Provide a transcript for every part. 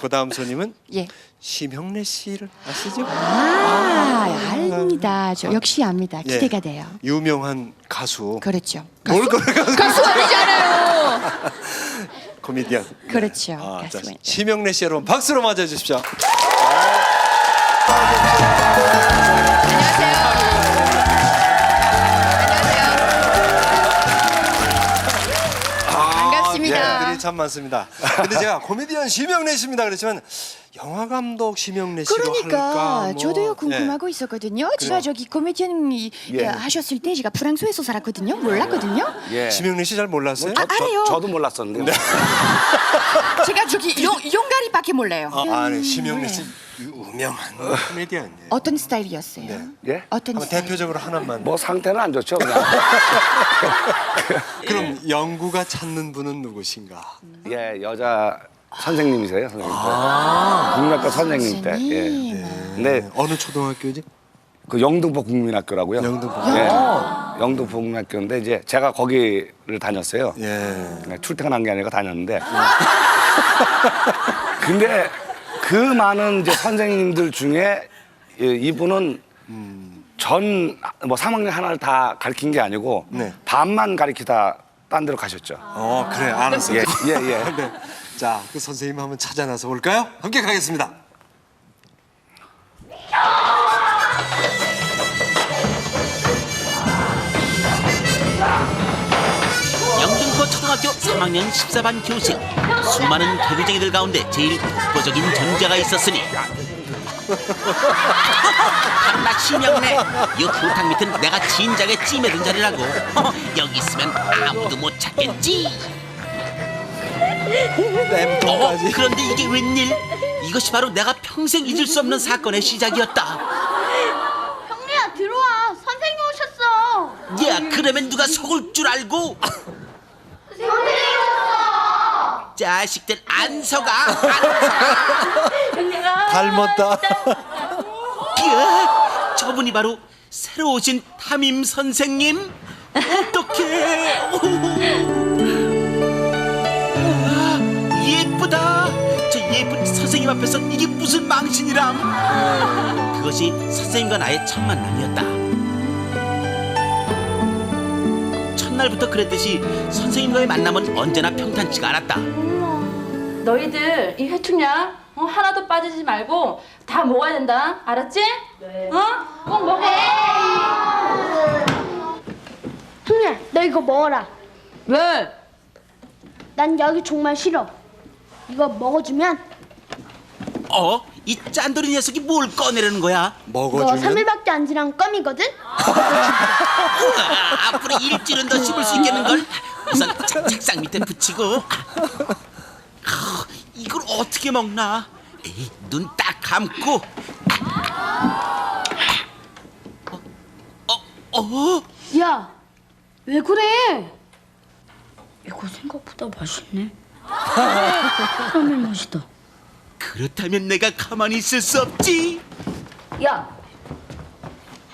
그 다음 손님은 예. 심형래 씨를 아시죠? 아, 압니다. 저 역시 압니다. 예. 기대가 돼요. 유명한 가수. 그렇죠. 뭘 그래 가수? 가수 아니잖아요. 코미디언. 그렇죠. 아, 자, 가수. 심형래 씨 여러분 박수로 맞아 주십시오. 반갑습니다. 예, 들이 참 많습니다. 근데 제가 코미디언 심형래 씨입니다 그랬지만 영화 감독 심형래 씨로 그러니까 할까? 뭐. 저도요 궁금하고 있었거든요. 제가 저기 코미디언 이- 예. 하셨을 때 제가 프랑스에서 살았거든요. 몰랐거든요. 예. 예. 심형래 씨 잘 몰랐어요? 아, 알아요. 저, 도 몰랐었는데. 제가 저기 용, 용가리밖에 몰라요. 아, 아니 심형래 씨 유명한 코미디언. 예. 어떤 스타일이었어요? 네. 예? 어떤 한번 스타일? 대표적으로 하나만. 뭐 상태는 안 좋죠. 그냥. 그럼 영구가 찾는 분은 누구신가? 예, 여자 선생님이세요, 선생님. 국문학과 선생님 때. 예. 선생님. 근데 네. 어느 초등학교지? 그 영등포 국민학교라고요. 영등포. 예. 영등포 국민학교인데 이제 제가 거기를 다녔어요. 예. 네, 출퇴근한 게 아니라 다녔는데. 근데 그 많은 이제 선생님들 중에 예, 이분은 전 뭐 3학년 하나를 다 가르친 게 아니고 네. 반만 가르치다 딴 데로 가셨죠. 어 그래 알았어요. 예, 예, 예. 네. 자, 그 선생님 한번 찾아 나서 볼까요? 함께 가겠습니다. 초등학교 3학년 14반 교실. 수많은 개구쟁이들 가운데 제일 독보적인 존재가 있었으니. 나 심영래 이 교탁 밑은 내가 진작에 찜해둔 자리라고. 허, 여기 있으면 아무도 못 찾겠지. 어. 그런데 이게 웬일? 이것이 바로 내가 평생 잊을 수 없는 사건의 시작이었다. 형리야 들어와. 선생님 오셨어. 야 그러면 누가 속을 줄 알고 선생님 자식들 안 속아 닮았다. 야, 저분이 바로 새로 오신 담임 선생님? 어떡해? 우와, 예쁘다. 저 예쁜 선생님 앞에서 이게 무슨 망신이람? 그것이 선생님과 나의 첫 만남이었다. 첫날부터 그랬듯이 선생님과의 만남은 언제나 평탄치가 않았다. 너희들 이 회충량 어, 하나도 빠지지 말고 다 먹어야 된다. 알았지? 네. 어? 꼭 먹어. 형리야 너 이거 먹어라 왜? 난 여기 정말 싫어 이거 먹어주면 어? 이 짠돌이 녀석이 뭘 꺼내려는 거야? 너 먹어주면 3일밖에 안 지난 껌이거든? 우와, 앞으로 일주일은 더 씹을 수 있겠는걸? 우선 책- 책상 밑에 붙이고 아, 이걸 어떻게 먹나? 눈 딱 감고 어? 어? 어? 야왜 그래 이거 생각보다 맛있네 카라멜 맛이다 그렇다면 내가 가만히 있을 수 없지 야,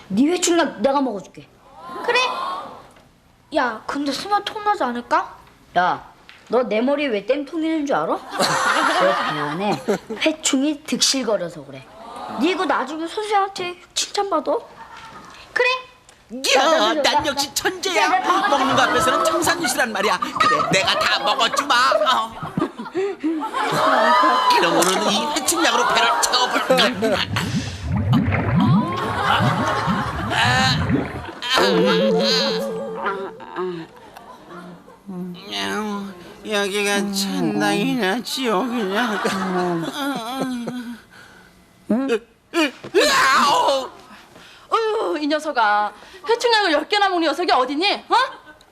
네 회충량 내가 먹어줄게. 그래 야 근데 쓰면 통나지 않을까? 야, 너 내 머리에 왜 땜통 있는 줄 알아? 내배 안에 회충이 득실거려서 그래. 네 이거 나중에 선생한테 칭찬받아. 그래 야, 난 역시 천재야 먹는 거 앞에서는 청산유시란 말이야 그래, 내가 다 먹어주마 어. 그러고는 이 해충 약으로 배를 채워볼까 음, 여기가 천당이냐 지옥이냐 아우! 어휴 이 녀석아 회충량을 열 개나 먹는 녀석이 어디니? 어?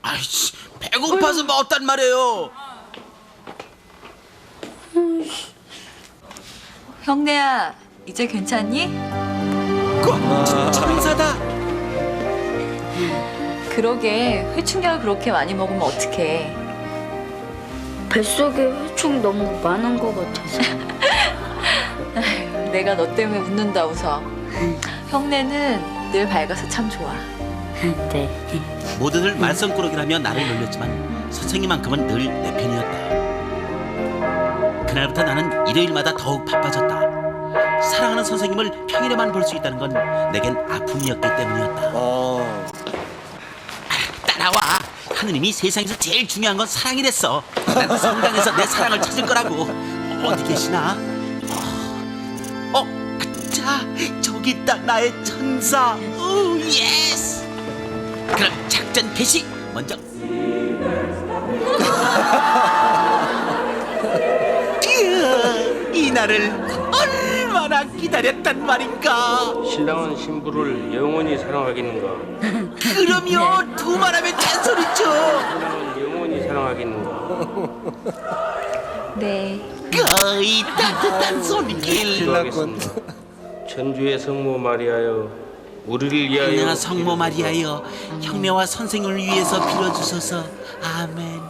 아이씨 배고파서 먹었단 말이에요 형네야, 이제 괜찮니? 그, 천- 천사다 그러게 회충약을 그렇게 많이 먹으면 어떡해. 뱃속에 회충 너무 많은 것 같아서. 내가 너 때문에 웃는다 웃어. 형네는 늘 밝아서 참 좋아. 네. 모두들 말썽꾸러기라며 나를 놀렸지만 선생님만큼은 늘 내 편이었다 그날부터 나는 일요일마다 더욱 바빠졌다. 사랑하는 선생님을 평일에만 볼 수 있다는 건 내겐 아픔이었기 때문이었다. 어. 따라와. 하느님이 세상에서 제일 중요한 건 사랑이랬어. 난 성당에서 내 사랑을 찾을 거라고. 어디 계시나? 어, 자, 저기 있다 나의 천사. 오, 예스. 그럼 작전 개시. 먼저. 이 날을 얼마나 기다렸단 말인가. 신랑은 신부를 영원히 사랑하겠는가? 그럼요, 두 말 하면 잔소리죠. 신랑은 영원히 사랑하겠는가? 네. 거의 따뜻한 손길. 기도하겠습니다. 천주의 성모 마리아여, 우리를 위하여 성모 마리아여, 형네와 선생을 위해서 빌어주소서. 아멘.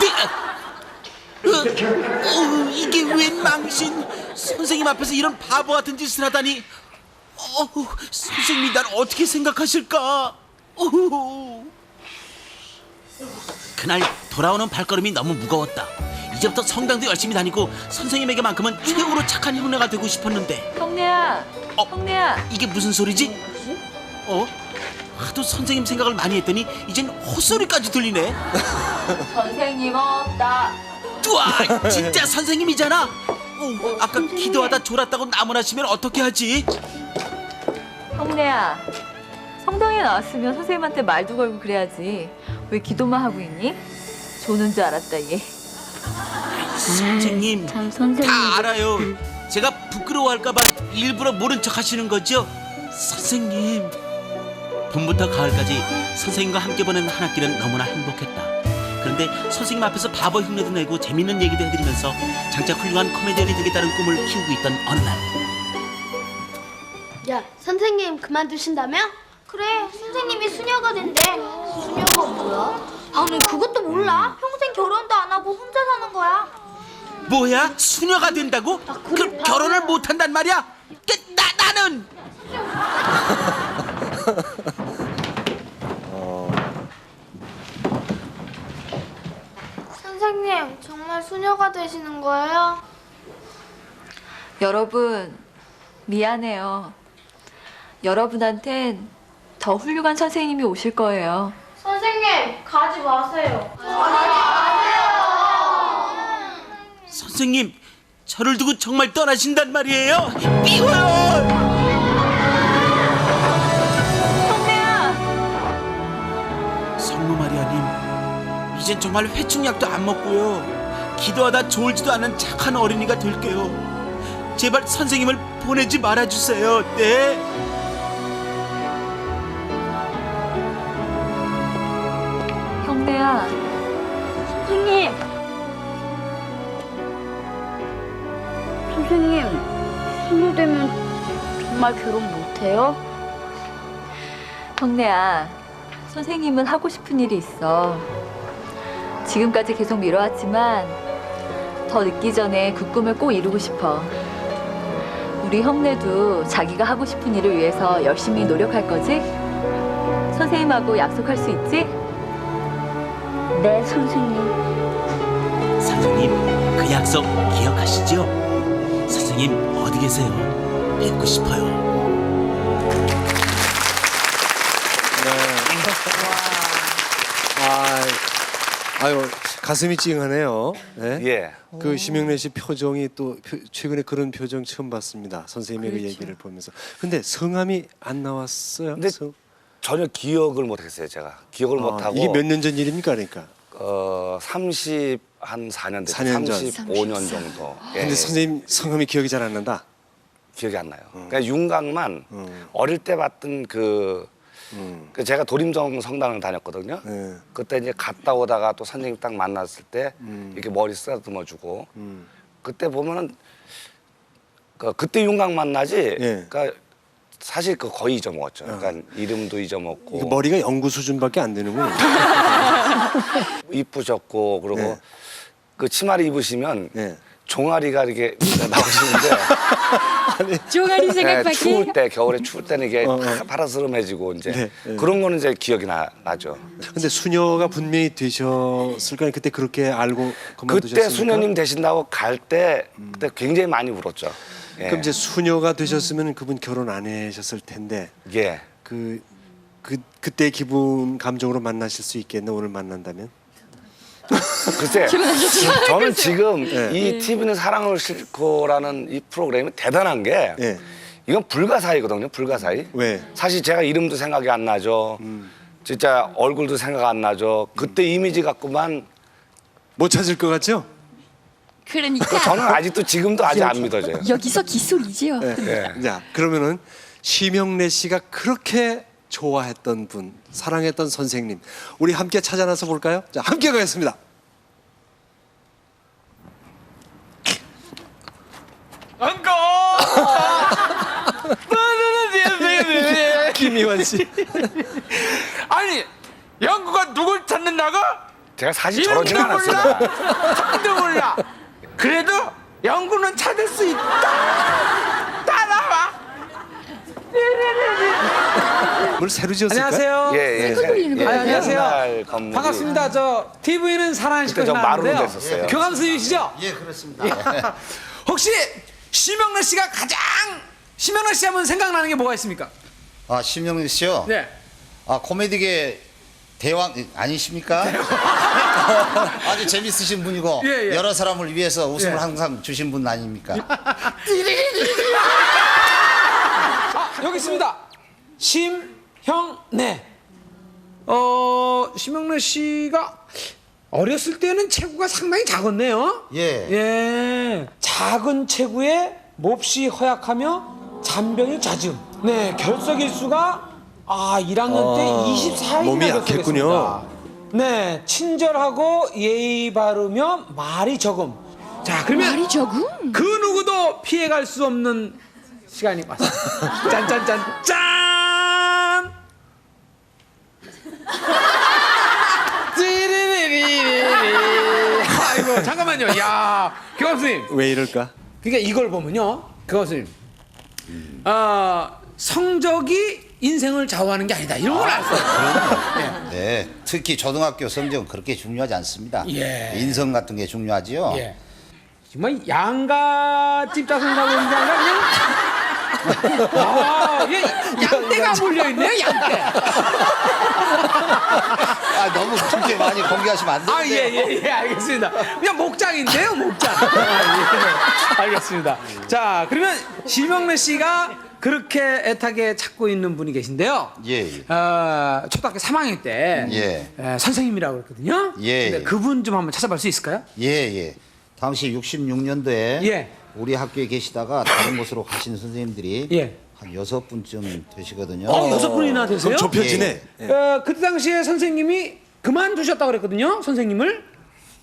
네. 어, 어, 이게 웬 망신? 선생님 앞에서 이런 바보 같은 짓을 하다니. 어, 선생님이 날 어떻게 생각하실까? 어. 그날 돌아오는 발걸음이 너무 무거웠다. 이제부터 성당도 열심히 다니고 선생님에게만큼은 최고로 착한 형네가 되고 싶었는데 형네야. 어? 형네야. 이게 무슨 소리지? 어? 하도 선생님 생각을 많이 했더니 이젠 헛소리까지 들리네. 선생님 없다. 뚜아, 진짜 선생님이잖아. 어, 아까 기도하다 졸았다고 나무라시면 어떻게 하지? 형네야. 성당에 나왔으면 선생님한테 말도 걸고 그래야지. 왜 기도만 하고 있니? 조는 줄 알았다 얘. 선생님 참 선생님. 다 알아요. 제가 부끄러워할까봐 일부러 모른 척 하시는 거죠? 선생님. 봄부터 가을까지 선생님과 함께 보낸 한 학기는 너무나 행복했다. 그런데 선생님 앞에서 바보 흉내도 내고 재밌는 얘기도 해드리면서 장차 훌륭한 코미디언이 되겠다는 꿈을 키우고 있던 어느 날 야, 선생님 그만두신다며? 그래, 선생님이 수녀가 된대. 수녀가 뭐야? 아, 너 그것도 몰라? 평생 결혼도 안 하고 혼자 사는 거야. 뭐야? 수녀가 된다고? 그럼 결혼을 못 한단 말이야? 그, 나 나는 선생님, 정말 수녀가 되시는 거예요? 여러분 미안해요. 여러분한텐 더 훌륭한 선생님이 오실 거예요. 선생님, 가지 마세요. 선생님 저를 두고 정말 떠나신단 말이에요? 미워요. 이젠 정말 회충약도 안 먹고요. 기도하다 졸지도 않은 착한 어린이가 될게요. 제발 선생님을 보내지 말아주세요. 네. 형네야. 선생님. 선생님, 수녀 되면 정말 결혼 못해요? 형네야. 선생님은 하고 싶은 일이 있어. 지금까지 계속 미뤄왔지만 더 늦기 전에 그 꿈을 꼭 이루고 싶어. 우리 형네도 자기가 하고 싶은 일을 위해서 열심히 노력할 거지? 선생님하고 약속할 수 있지? 네, 선생님. 선생님, 그 약속 기억하시죠? 선생님 어디 계세요? 뵙고 싶어요. 가슴이 찡하네요. 네? 예. 그 심영래 씨 표정이 또 표- 최근에 그런 표정 처음 봤습니다. 선생님의 그 얘기를 보면서. 근데 성함이 안 나왔어요. 근데 성- 전혀 기억을 못했어요 제가 기억을 아, 못하고 이게 몇 년 전 일입니까, 그러니까? 어, 30, 한 4년 됐죠. 4년 전. 35년 정도. 예, 근데 선생님 성함이 기억이 잘 안 난다. 기억이 안 나요. 그러니까 윤곽만 음. 어릴 때 봤던 그, 음. 그 제가 도림정 성당을 다녔거든요. 네. 그때 이제 갔다 오다가 또 선생님 딱 만났을 때 음. 이렇게 머리 쓰다듬어 주고 음. 그때 보면은 그 그때 윤곽 만나지. 예. 그러니까 사실 그 거의 잊어먹었죠. 그러니까 이름도 잊어먹고 이거 머리가 연구 수준밖에 안 되는군요. 이쁘셨고 그리고 네. 그 치마를 입으시면 네. 종아리가 이렇게 나오시는데 종아리 네, 생각밖에. 추울 때 겨울에 추울 때는 이게 어, 어. 파라스름해지고 이제 네, 네. 그런 거는 이제 기억이 나, 나죠. 근데 수녀가 분명히 되셨을 거아요 그때 그렇게 알고 그만두셨습니까? 그때 수녀님 되신다고 갈 때 그때 굉장히 많이 울었죠. 예. 그럼 이제 수녀가 되셨으면 그분 결혼 안 하셨을 텐데 예. 그, 그 그때 기분 감정으로 만나실 수 있겠네 오늘 만난다면 글쎄, 저는 지금 네. 이 TV는 사랑을 싣고라는 이 프로그램이 대단한 게 예. 이건 불가사의거든요. 불가사의. 왜? 사실 제가 이름도 생각이 안 나죠. 진짜 얼굴도 생각 안 나죠. 그때 이미지 갖고만 못 찾을 것 같죠? 그러니까 저는 아직도 지금도 아직 안 믿어져요. 여기서 기술이지요. 예. 자 그러면은 심영래 씨가 그렇게 좋아했던 분, 사랑했던 선생님, 우리 함께 찾아 나서 볼까요? 자 함께 가겠습니다. 김희원 씨. 아니 영구가 누굴 찾는다고? 제가 사실 저러진 이름도 않았어요. 몰라 성도 몰라 그래도 영구는 찾을 수 있다 따라와 뭘 새로 지었을까요? 안녕하세요 예, 예. 예, 아, 안녕하세요. 옛날 건물이. 반갑습니다 저 TV는 사랑하실 그때 저 것이 마루로 나왔는데요 됐었어요. 교감 선생님이시죠? 예, 그렇습니다. 혹시 심영래 씨가 가장 심영래 씨 하면 생각나는 게 뭐가 있습니까? 아, 심영래 씨요? 네 아, 코미디계 대왕 아니십니까? 아주 재밌으신 분이고 예, 예. 여러 사람을 위해서 웃음을 예. 항상 주신 분 아닙니까? 아, 여기 있습니다. 심형래. 어, 심형래 씨가 어렸을 때는 체구가 상당히 작았네요. 예. 예. 작은 체구에 몹시 허약하며 잔병이 잦음. 네, 결석 일수가 아, 1학년 때 어, 24일이나 몸이 약했군요. 네, 친절하고 예의 바르며 말이 적음. 자, 그러면 말이 적음. 그 누구도 피해갈 수 없는 시간이 왔습니다. 짠짠짠 짠. 찌리리리리리. 아이고 잠깐만요. 야, 교감 선생님. 왜 이럴까? 그러니까 이걸 보면요, 교감 선생님. 아 성적이 인생을 좌우하는 게 아니다. 이런 걸 알았어요. 네. 특히 초등학교 성적은 그렇게 중요하지 않습니다. 예. 인성 같은 게 중요하지요. 예. 정말 양가 집 자손이라고 그러는 게 아니라 그냥 아, 이게 양떼가 몰려 있네요, 양떼. 아, 너무 그렇게 많이 공개하시면 안 아, 되는데. 예, 예, 예, 알겠습니다. 그냥 목장인데요, 목장. 아, 예, 알겠습니다. 자, 그러면 심영래 씨가 그렇게 애타게 찾고 있는 분이 계신데요. 예, 예. 어, 초등학교 3학년 때 예. 에, 선생님이라고 그랬거든요. 예, 근데 예. 그분 좀 한번 찾아볼 수 있을까요? 예, 예. 당시 66년도에 예. 우리 학교에 계시다가 다른 곳으로 가신 선생님들이 예. 한 여섯 분쯤 되시거든요. 어, 여섯 분이나 되세요? 그럼 좁혀지네. 예. 어, 그때 당시에 선생님이 그만두셨다고 그랬거든요. 선생님을.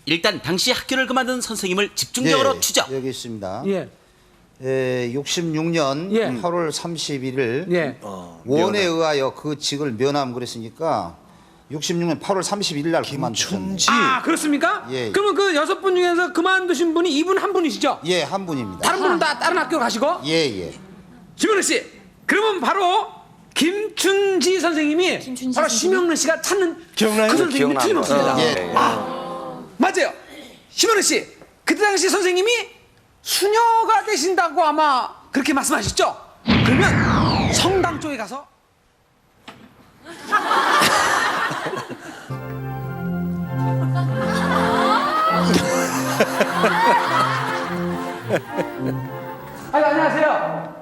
일단 당시 학교를 그만둔 선생님을 집중적으로 예, 추적. 여기 있습니다. 예. 에, 66년 예. 8월 31일 예. 원에 의하여 그 직을 면함 그랬으니까 66년 8월 31일 날 그만두셨네요. 김춘지. 아, 그렇습니까? 예, 예. 그러면 그 여섯 분 중에서 그만두신 분이 이분 한 분이시죠? 예, 한 분입니다. 다른 분은 다 다른 학교 가시고? 예, 예. 김현우 씨. 그러면 바로 김춘지 선생님이 김춘지 바로 선생님? 심영래 씨가 찾는 기억나요? 그 선생님이. 틀림없습니다. 예. 맞아요. 심현우 씨. 그때 당시 선생님이 수녀가 되신다고 아마 그렇게 말씀하셨죠? 그러면 성당 쪽에 가서 아유, 안녕하세요.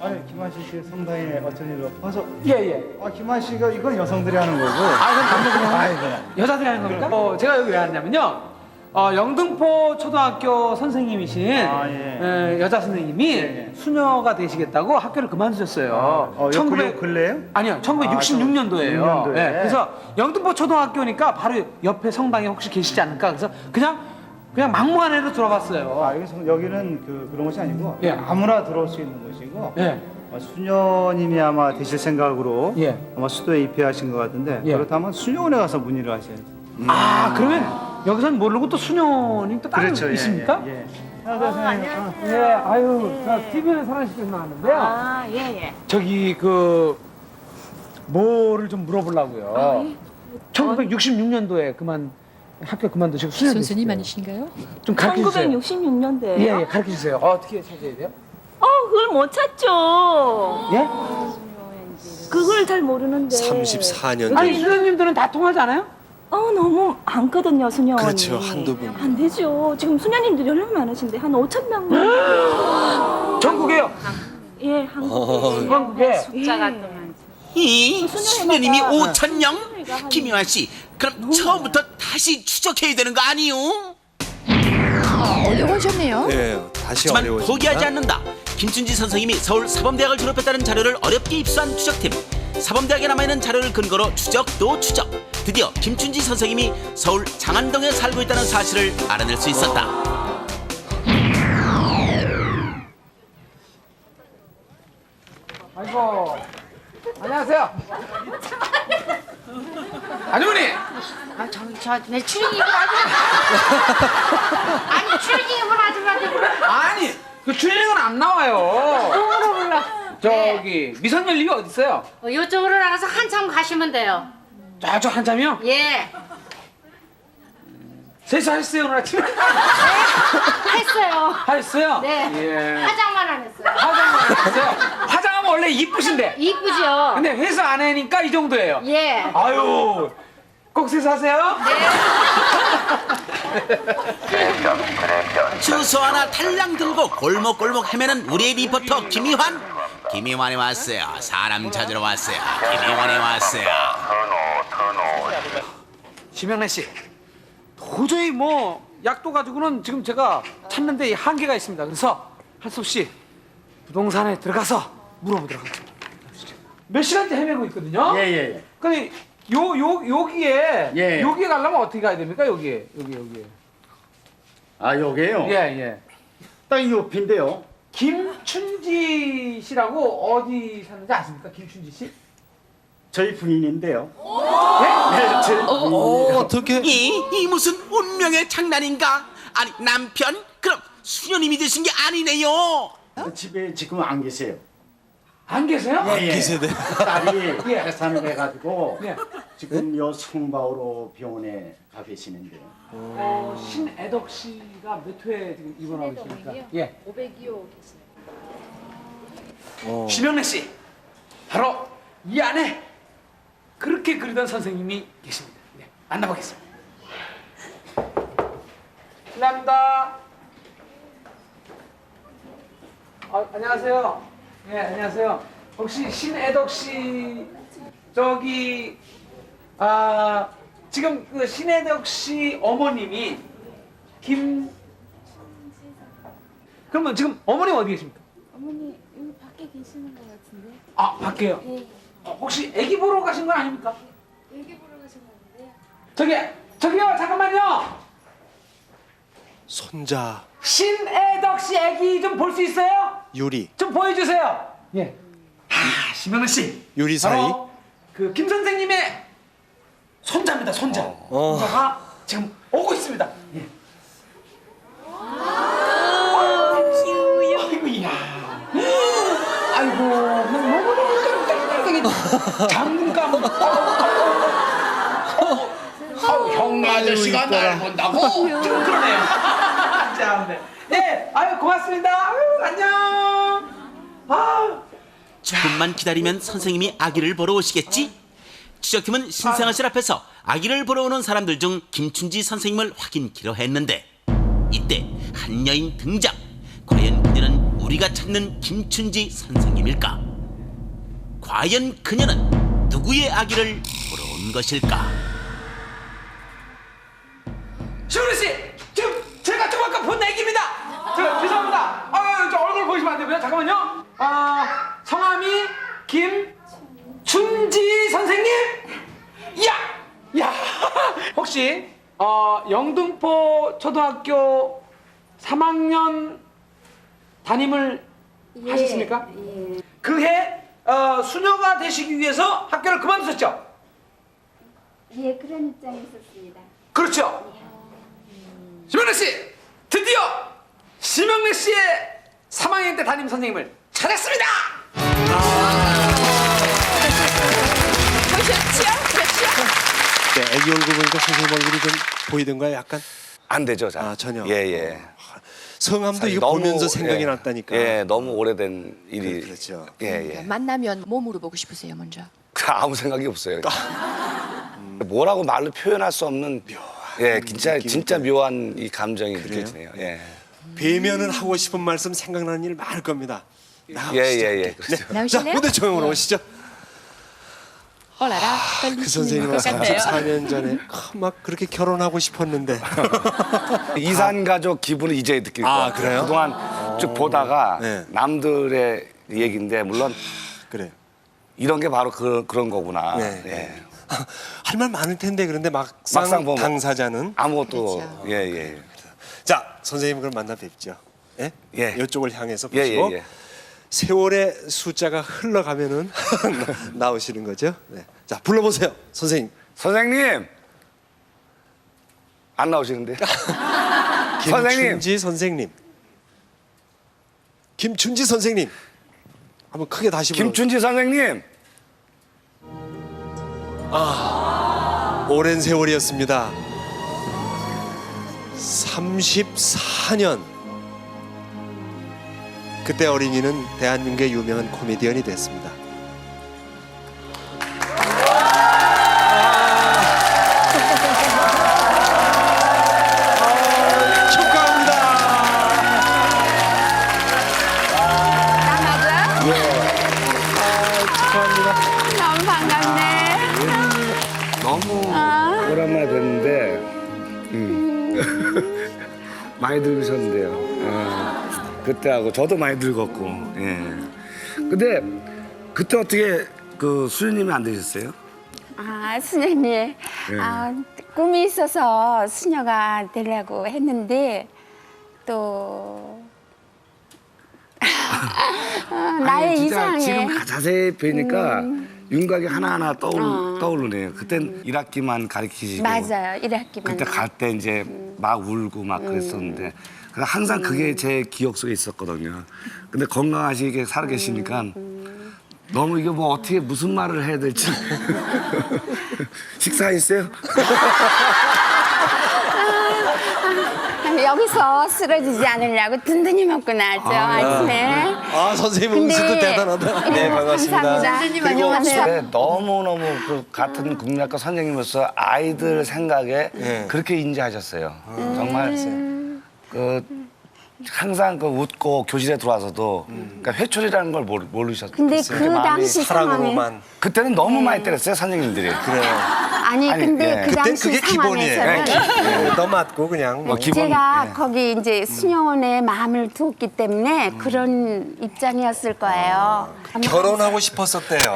아니 김한 씨 성당에 어쩐 일로 와서 예, 예. 아 김한 씨가 이건 여성들이 하는 거고 아, 그럼 남자분이 하는 아이, 거예요? 여자들이 하는 겁니까? 어, 제가 여기 왜 왔냐면요. 어, 영등포 초등학교 선생님이신 아, 예. 에, 여자 선생님이 예. 수녀가 되시겠다고 학교를 그만두셨어요. 어, 요- 요 근래요? 아니요, 1966년도에요. 예, 아, 66년도에. 그래서 영등포 초등학교니까 바로 옆에 성당에 혹시 계시지 않을까? 그래서 그냥 그냥 막무가내로 들어봤어요. 아 여기 성- 여기는 그 그런 것이 아니고 예. 아무나 들어올 수 있는 곳이고 예. 어, 수녀님이 아마 되실 생각으로 예. 아마 수도에 입회하신 것 같은데 예. 그렇다면 수녀원에 가서 문의를 하셔야지 아, 그러면 여기서는 모르고 또 수녀님 또 따로 그렇죠, 예, 있습니까? 예, 예. 예, 아유, 저 TV에 사랑식에서 나왔는데요. 아, 예, 예. 저기 그 뭐를 좀 물어보려고요. 1966년도에 그만 학교 그만두시고 수련 선생님 아니신가요? 좀 가르쳐 주세요. 1966년대. 예, 예, 가르쳐 주세요. 어떻게 찾아야 돼요? 어, 그걸 못 찾죠. 예? 그걸 잘 모르는데. 34년 아니 전. 수련님들은 다 통하지 않아요? 어, 너무 많거든요, 수녀원이. 그렇죠, 한두 분. 안 되죠. 지금 수녀님들이 얼마나 많으신데 한 5천 명. 전국에요. 예, 한국. 어, 한국에. 숫자가 또 많죠. 이 수녀님이 수녀님마다 5천 명? 김용환 씨, 그럼 처음부터 다시 추적해야 되는 거 아니요? 어려워졌네요. 네, 다시 하지만 어려워집니다. 포기하지 않는다. 김춘지 선생님이 서울 사범대학을 졸업했다는 자료를 어렵게 입수한 추적팀. 사범대학에 남아있는 자료를 근거로 추적 또 추적. 드디어 김춘지 선생님이 서울 장안동에 살고 있다는 사실을 알아낼 수 있었다. 아이고. 안녕하세요. 아주머니. 아, 저기 저내 추리닝 입은 아줌마. 아니 추리닝 입은 아줌마한테 아니, 그 출연은 안 나와요. 저기 미성년 리뷰 어디 있어요? 이쪽으로 나가서 한참 가시면 돼요. 저쪽 한참이요? 예. 세수하셨어요 오늘 아침에? 했어요. 하셨어요? 네. 예. 화장만 안 했어요. 화장만 했어요? 화장하면 원래 이쁘신데. 이쁘죠? 근데 회사 안 하니까 이 정도예요. 예. 아유, 꼭 세수하세요. 주소 하나 탈랑 들고 골목골목 헤매는 우리의 리포터 김희환. 김희환이 왔어요. 사람 찾으러 왔어요. 김희환이 왔어요. 지명래 씨, 도저히 뭐 약도 가지고는 지금 제가 찾는데 이 한계가 있습니다. 그래서 할 수 없이 부동산에 들어가서 물어보도록 하겠습니다. 몇 시간째 헤매고 있거든요. 예, 예, 예. 근데 요, 요, 여기에, 예. 여기에 가려면 어떻게 가야 됩니까? 여기에, 여기, 여기에. 아, 요게요? 예, 예. 딱 옆인데요. 김춘지 씨라고 어디 사는지 아십니까? 김춘지 씨? 저희 부인인데요. 예? 네, 저희 어, 부인이에요. 어떻게? 이, 이 무슨 운명의 장난인가? 아니 남편? 그럼 수녀님이 되신 게 아니네요. 집에 지금 안 계세요. 안 계세요? 예, 예. 계세네. 딸이 예. 해산을 해가지고 예. 지금 요 성바오로 병원에 가 계시는데요. 어, 신애덕 씨가 몇회 지금 입원하고 계십니까? 예. 502호 어. 심영래 씨, 바로 이 안에 그렇게 그리던 선생님이 계십니다. 네, 만나보겠습니다. 실례합니다. 아, 안녕하세요. 네, 안녕하세요. 혹시 신애덕 씨 저기 아 지금 그 신애덕 씨 어머님이 김 그러면 지금 어머님 어디 계십니까? 어머니 여기 밖에 계시는 것 같은데. 아 밖에요. 예. 어, 혹시 아기 보러 가신 건 아닙니까? 여기 보러 가신 것 같은데요. 저기 저기요 잠깐만요. 손자 신애덕 씨 아기 좀 볼 수 있어요? 유리. 좀 보여주세요. 예. 아 심영래 씨. 유리 사이. 바로 그 김 선생님의 손자입니다. 손자. 어. 손자가 지금 오고 있습니다. 예. 아이고 이야. 아이고 너무 너무 땡땡땡 장군감. 형 아저씨가 날 본다고? 좀 그러네요. 자, 네. 네, 아유 고맙습니다. 아유 안녕. 아. 조금만 기다리면 선생님이 아기를 보러 오시겠지? 추적팀은 신생아 실 앞에서 아기를 보러 오는 사람들 중 김춘지 선생님을 확인키로 했는데 이때 한 여인 등장. 과연 그녀는 우리가 찾는 김춘지 선생님일까? 과연 그녀는 누구의 아기를 보러 온 것일까? 시우리 씨, 지금 제가 좀 아까 본 애기입니다. 저 죄송합니다. 아, 저 얼굴 보시면 안 되고요. 잠깐만요. 아, 성함이 김춘지 선생님. 야, 야. 혹시 어, 영등포 초등학교 3학년 담임을 하셨습니까? 그해 어, 수녀가 되시기 위해서 학교를 그만두셨죠? 예, 그런 입장에 있었습니다. 그렇죠. 심현래 씨, 드디어 심영래 씨의 3학년 때 담임 선생님을 찾았습니다. 네, 애기 얼굴 보니까 선생님 얼굴이 좀 보이던가요? 약간 안 되죠, 잘. 아, 전혀. 예, 예. 성함도 사실 이거 너무, 보면서 생각이 예, 났다니까. 예, 너무 오래된 일이. 그렇죠. 예, 예. 만나면 뭐 물어보고 싶으세요, 먼저? 아무 생각이 없어요. 뭐라고 말로 표현할 수 없는 예, 진짜 진짜 묘한 이 감정이 느껴지네요. 예. 뵈면은 하고 싶은 말씀 생각나는 일 많을 겁니다. 예, 나오시죠. 예, 예. 네. 그렇죠. 자, 나오실래요? 무대 조형으로 오시죠. 어라라, 그 떨리시는 선생님은 것 같네요. 34년 전에 아, 막 그렇게 결혼하고 싶었는데 이산 가족 기분을 이제 느낄 거예요. 아, 그래요? 그동안 쭉 보다가 네. 남들의 얘기인데 물론 그래. 이런 게 바로 그, 그런 거구나. 네. 예. 할 말 많을 텐데 그런데 막상, 막상 보면 당사자는 아무것도 그렇죠. 예, 예. 자 선생님 그럼 만나 뵙죠. 예? 예. 이쪽을 향해서 예, 보시고 예, 예. 세월의 숫자가 흘러가면은 나- 나오시는 거죠. 네. 자 불러보세요, 선생님. 선생님 안 나오시는데? 선생님 김춘지 선생님. 김춘지 선생님. 한번 크게 다시 불러. 김춘지 선생님 오랜 세월이었습니다. 34년. 그때 어린이는 대한민국의 유명한 코미디언이 됐습니다. 축하합니다. 너무 반갑네. 너무 오랜만에 뵀는데 음. 많이 늙으셨는데요. 예. 그때하고 저도 많이 늙었고. 예. 근데 그때 어떻게 그 수녀님이 안 되셨어요? 아, 수녀님. 아, 꿈이 있어서 수녀가 되려고 했는데 또 아, 나의 아니, 진짜 이상해. 지금 자세히 뵈니까 윤곽이 하나하나 떠올, 떠오르네요. 그땐 1학기만 가르치시고 맞아요. 1학기만. 그때 갈 때 이제 막 울고 막 그랬었는데 그래서 항상 그게 제 기억 속에 있었거든요. 근데 건강하시게 살아계시니까 너무 이게 뭐 어떻게 무슨 말을 해야 될지 식사했어요? 아, 여기서 쓰러지지 않으려고 든든히 먹고 나왔죠 아침에. 아 선생님 음식도 근데- 대단하다. 네 반갑습니다. 감사합니다. 선생님 그리고 안녕하세요. 네, 너무너무 그 같은 국민학과 선생님으로서 아이들 생각에 네. 그렇게 인지하셨어요. 정말 그 항상 그 웃고 교실에 들어와서도 그러니까 회초리라는 걸 모르, 모르셨어요. 근데 그 당시 상황에 사랑으로만. 그때는 너무 많이 때렸어요 선생님들이. 그래요. 아니, 아니, 근데 예. 그 그땐 당시 그게 기본이에요. 상황에서는 네, 너 맞고 그냥 뭐. 기본, 제가 예. 거기 이제 수녀원에 마음을 두었기 때문에 그런 입장이었을 거예요. 결혼하고 싶었었대요.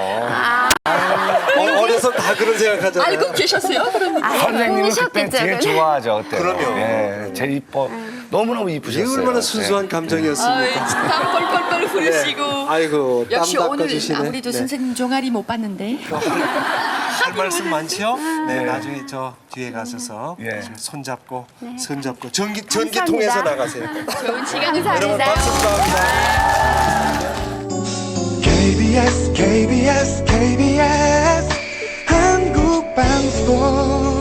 어, 어려서 다 그런 생각하잖아요. 알고 계셨어요? 그럼 아니, 선생님은 그때 그건. 좋아하죠 그때. 그럼요. 예, 제일 이뻐. 너무너무 이쁘셨어요. 얼마나 순수한 예. 감정이었습니까. 땀 뻘뻘뻘 흐르시고. 아이고 땀 역시 오늘 닦아주시네. 아무래도 네. 선생님 종아리 못 봤는데. 할 말씀 많지요? 네, 나중에 저 뒤에 가셔서 예. 손 잡고 손 잡고 전기 전기. 통해서 나가세요. 좋은 여러분 감사합니다. 박수 축하합니다. KBS KBS KBS 한국방송